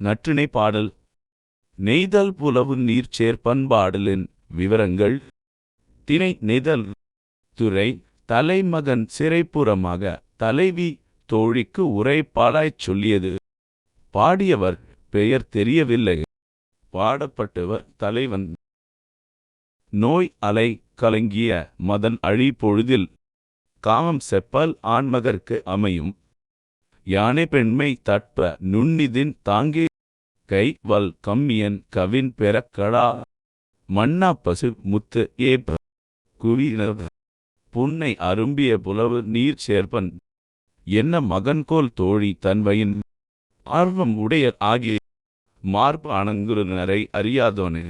நற்றிணை பாடல். நெய்தல் புலவு நீர் சேர்ப்பண்பாடலின் விவரங்கள். திணை நெய்தல் துறை தலைமகன் சிறைப்புறமாக தலைவி தோழிக்கு உரைப்பாடாய்ச் சொல்லியது. பாடியவர் பெயர் தெரியவில்லை. பாடப்பட்டவர் தலைவன். நோய் அலை கலங்கிய மதன் அழி பொழுதில். காமம் செப்பல் ஆண்மகர்க்கு அமையும். யானை பெண்மை தட்ப நுண்ணிதின் தாங்கி கை வல் கம்மியன் கவின் பெறக்கடா மன்னா பசு முத்து ஏப்ப குவியினர் புன்னை அரும்பிய புலவு நீர் சேர்ப்பன். என்ன மகன்கோல் தோழி தன்வையின் ஆர்வம் உடைய ஆகிய மார்பு அணங்குறுநரை அறியாதோனே.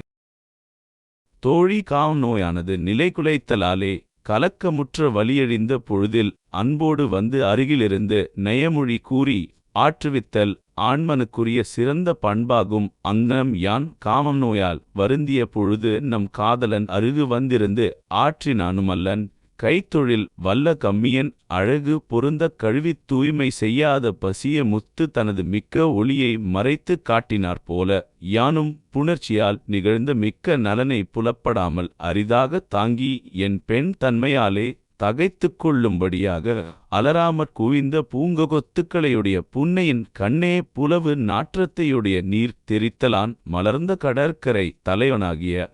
தோழி காம் நோயானது நிலைகுலைத்தலாலே கலக்கமுற்ற வலியழிந்த பொழுதில் அன்போடு வந்து அருகிலிருந்து நயமொழி கூறி ஆற்றுவித்தல் ஆண்மனுக்குரிய சிறந்த பண்பாகும் அங்னம் யான் காமம் நோயால் வருந்திய பொழுது நம் காதலன் அருகு வந்திருந்து ஆற்றினானுமல்லன். கைத்தொழில் வல்ல கம்மியன் அழகு பொருந்தக் கழுவித் தூய்மை செய்யாத பசிய முத்து தனது மிக்க ஒளியை மறைத்துக் காட்டினார் போல யானும் புணர்ச்சியால் நிகழ்ந்த மிக்க நலனை புலப்படாமல் அரிதாக தாங்கி என் பெண் தன்மையாலே தகைத்துக் கொள்ளும்படியாக அலராமற் குவிந்த பூங்கொத்துக்களையுடைய புன்னையின் கண்ணே புலவு நாற்றத்தையுடைய நீர் தெரித்தலான் மலர்ந்த கடற்கரை தலைவனாகிய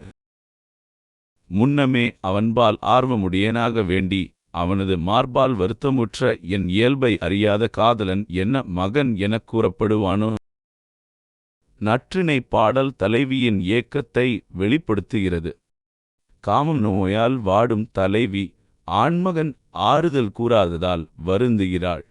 முன்னமே அவன்பால் ஆர்வமுடையனாக வேண்டி அவனது மார்பால் வருத்தமுற்ற என் இயல்பை அறியாத காதலன் என்ன மகன் எனக் கூறப்படுவானோ? நற்றினை பாடல் தலைவியின் ஏக்கத்தை வெளிப்படுத்துகிறது. காமம் நோயால் வாடும் தலைவி ஆண்மகன் ஆறுதல் கூறாததால் வருந்துகிறாள்.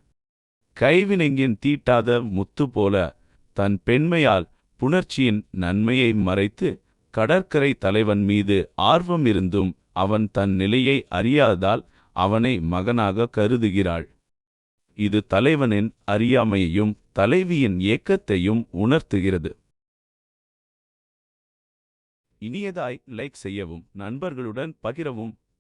கைவினைங்கின் தீட்டாத முத்து போல தன் பெண்மையால் புணர்ச்சியின் நன்மையை மறைத்து கடற்கரை தலைவன் மீது ஆர்வம் இருந்தும் அவன் தன் நிலையை அறியாததால் அவனை மகனாக கருதுகிறாள். இது தலைவனின் அறியாமையையும் தலைவியின் ஏக்கத்தையும் உணர்த்துகிறது. இனியதாய் லைக் செய்யவும் நண்பர்களுடன் பகிரவும்.